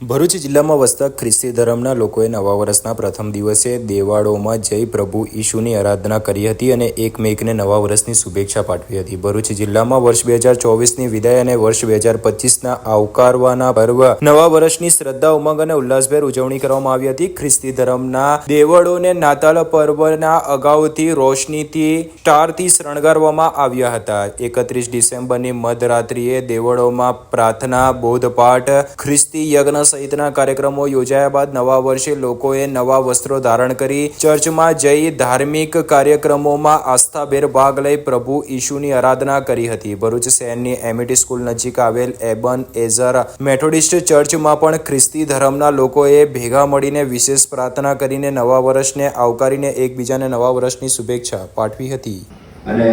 ભરૂચ જિલ્લામાં વસતા ખ્રિસ્તી ધર્મના લોકોએ નવા વર્ષના પ્રથમ દિવસે દેવાળોમાં જઈ પ્રભુ ઈશુની આરાધના કરી હતી અને એકમેકને નવા વર્ષની શુભેચ્છા પાઠવી હતી. ભરૂચ જિલ્લામાં વર્ષ બે હજાર ચોવીસની વિદાય અને વર્ષ બે હજાર પચીસના આવકારવાના પર્વ, નવા વર્ષની શ્રદ્ધા, ઉમંગ અને ઉલ્લાસભેર ઉજવણી કરવામાં આવી હતી. ખ્રિસ્તી ધર્મના દેવળોને નાતાલ પર્વના અગાઉથી રોશનીથી સ્ટારથી શણગારવામાં આવ્યા હતા. એકત્રીસ ડિસેમ્બરની મધરાત્રિએ દેવળોમાં પ્રાર્થના, બોધપાઠ, ખ્રિસ્તી યજ્ઞ સહિતના કાર્યક્રમો યોજાયા બાદ નવા વર્ષે લોકોએ નવા વસ્ત્રો ધારણ કરી ચર્ચમાં જઈ ધાર્મિક કાર્યક્રમોમાં આસ્થાભેર ભાગ લઈ પ્રભુ ઈશુની આરાધના કરી હતી. ભરૂચ શહેરની એમિટી સ્કૂલ નજીક આવેલ એબન એઝર મેથોડિસ્ટ ચર્ચમાં પણ ખ્રિસ્તી ધર્મના લોકોએ ભેગા મળીને વિશેષ પ્રાર્થના કરીને નવા વર્ષને આવકારીને એકબીજાને નવા વર્ષની શુભેચ્છા પાઠવી હતી. અને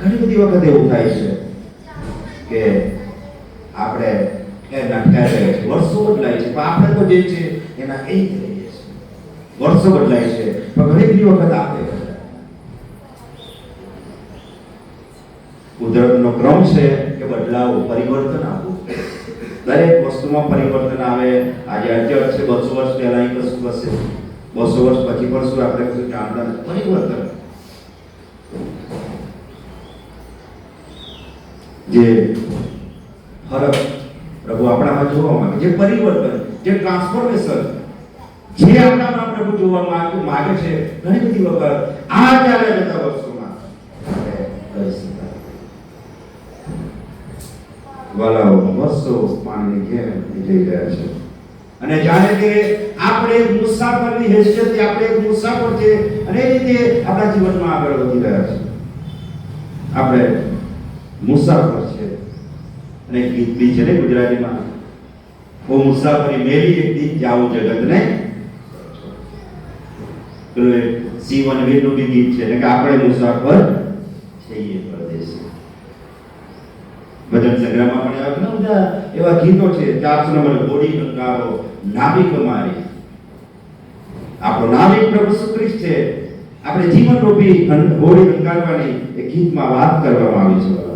ઘણી બધી વખત એવું થાય છે કે આપણે એના ક્યારે વર્ષો બદલાય છે પણ આપણે તો જે છે એના એ જ રહીએ છીએ વર્ષો બદલાય છે પણ ઘણી બધી વખત આપણે કુદરતનો ક્રમ છે કે બદલાવ, પરિવર્તન આવવું દરેક વસ્તુમાં પરિવર્તન આવે. આજે અચળ છે, બસો વર્ષ પહેલા એક વસ્તુ હશે. બસો વર્ષ પછી પણ શું આપણે કશું જાણતા પરિવર્તન. જે ફરક પ્રભુ આપણામાં જોવા માંગે, જે પરિવર્તન, જે ટ્રાન્સફોર્મેશન જે આપણામાં પ્રભુ જોવા માંગે, માગે છે, ઘણી બધી વખત આ ચાલે જતા વર્ષોમાં. વાલાઓ વર્ષો પાણીની ઘેર જઈ રહ્યા છે. અને જાણે કે આપણે એક મુસાફરની હેસિયતથી આપણે એક મુસાફર છે, અને એ રીતે આપણા જીવનમાં આગળ વધી રહ્યા છે. આપણે મુસાફર છે. અને ગીત છે ને ગુજરાતીમાં. ઓ મુસાફરી મેલી એક દી જાવું જગત ને. બી ગીત છે એટલે કે આપણે મુસાફર છીએ પરદેશ. ભજન સંગ્રહમાં પણ એવા બધા એવા ગીતો છે, ચારસો નંબર ગોડી ગંગારો નાવિક મારી આપણો નાવિક પ્રભુ ખ્રિસ્ત છે. આપણે જીવન રૂપી હોળી ગંગારવાની એ ગીતમાં વાત કરવામાં આવી છે.